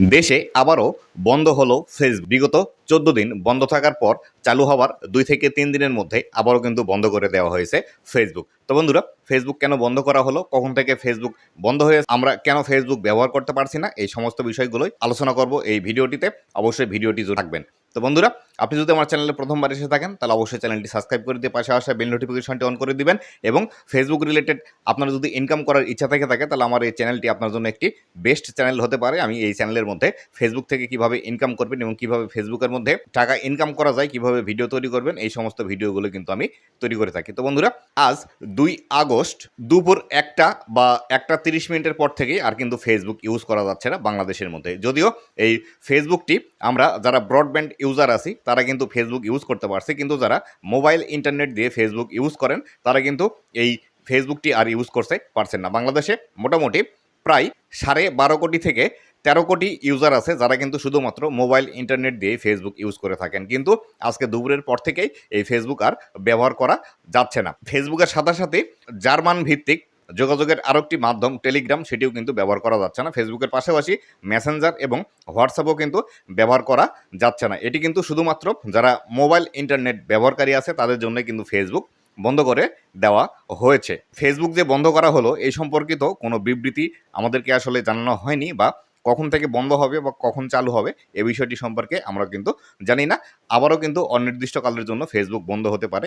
দেশে আবারও বন্ধ হলো ফেসবুক। বিগত চোদ্দ দিন বন্ধ থাকার পর চালু হওয়ার দুই থেকে তিন দিনের মধ্যে আবারও কিন্তু বন্ধ করে দেওয়া হয়েছে ফেসবুক। তো বন্ধুরা, ফেসবুক কেন বন্ধ করা হলো? কখন থেকে ফেসবুক বন্ধ হয়ে আমরা কেন ফেসবুক ব্যবহার করতে পারছি না? এই সমস্ত বিষয়গুলোই আলোচনা করব এই ভিডিওটিতে। অবশ্যই ভিডিওটি থাকবেন। তো বন্ধুরা আপনি যদি আমার চ্যানেলে প্রথমবার এসে থাকেন, তাহলে অবশ্যই চ্যানেলটি সাবস্ক্রাইব করে দিয়ে পাশে আসা বেল নোটিফিকেশনটি অন করে দিবেন এবং ফেসবুক রিলেটেড আপনার যদি ইনকাম করার ইচ্ছা থেকে থাকে, তাহলে আমার এই চ্যানেলটি আপনার জন্য একটি বেস্ট চ্যানেল হতে পারে। আমি এই চ্যানেলের মধ্যে ফেসবুক থেকে কীভাবে ইনকাম করবেন এবং কীভাবে ফেসবুকের মধ্যে টাকা ইনকাম করা যায়, কীভাবে ভিডিও তৈরি করবেন, এই সমস্ত ভিডিওগুলো কিন্তু আমি তৈরি করে থাকি। তো বন্ধুরা, আজ দুই আগস্ট দুপুর একটা বা একটা তিরিশ মিনিটের পর থেকেই আর কিন্তু ফেসবুক ইউজ করা যাচ্ছে না বাংলাদেশের মধ্যে। যদিও এই ফেসবুকটি আমরা যারা ব্রডব্যান্ড ইউজার আছি তারা কিন্তু ফেসবুক ইউজ করতে পারছে। কিন্তু যারা মোবাইল ইন্টারনেট দিয়ে ফেসবুক ইউজ করেন, তারা কিন্তু এই ফেসবুকটি আর ইউজ করতে পারছেন না। বাংলাদেশে মোটামুটি প্রায় সাড়ে বারো কোটি থেকে তেরো কোটি ইউজার আছে যারা কিন্তু শুধুমাত্র মোবাইল ইন্টারনেট দিয়ে ফেসবুক ইউজ করে থাকেন। কিন্তু আজকে দুপুরের পর থেকেই এই ফেসবুক আর ব্যবহার করা যাচ্ছে না। ফেসবুকের সাথে সাথে জার্মান ভিত্তিক যোগাযোগের আরও একটি মাধ্যম টেলিগ্রাম, সেটিও কিন্তু ব্যবহার করা যাচ্ছে না। ফেসবুকের পাশাপাশি মেসেঞ্জার এবং হোয়াটসঅ্যাপও কিন্তু ব্যবহার করা যাচ্ছে না। এটি কিন্তু শুধুমাত্র যারা মোবাইল ইন্টারনেট ব্যবহারকারী আছে, তাদের জন্য কিন্তু ফেসবুক বন্ধ করে দেওয়া হয়েছে। ফেসবুক যে বন্ধ করা হলো, এই সম্পর্কিত কোনো বিবৃতি আমাদেরকে আসলে জানানো হয়নি বা কখন থেকে বন্ধ হবে বা কখন চালু হবে, এ বিষয়টি সম্পর্কে আমরা কিন্তু জানি না। আবারও কিন্তু অনির্দিষ্টকালের জন্য ফেসবুক বন্ধ হতে পারে।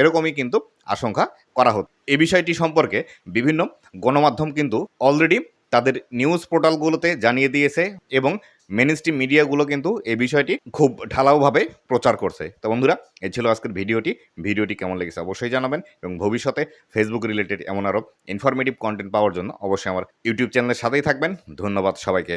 এরকমই কিন্তু আশঙ্কা করা হতো। এ বিষয়টি সম্পর্কে বিভিন্ন গণমাধ্যম কিন্তু অলরেডি তাদের নিউজ পোর্টালগুলোতে জানিয়ে দিয়েছে এবং মেনস্ট্রিম মিডিয়াগুলো কিন্তু এই বিষয়টি খুব ঢালাওভাবে প্রচার করছে। তো বন্ধুরা এ ছিল আজকের ভিডিওটি। ভিডিওটি কেমন লেগেছে অবশ্যই জানাবেন এবং ভবিষ্যতে ফেসবুক রিলেটেড এমন আরও ইনফরমেটিভ কন্টেন্ট পাওয়ার জন্য অবশ্যই আমার ইউটিউব চ্যানেলের সাথেই থাকবেন। ধন্যবাদ সবাইকে।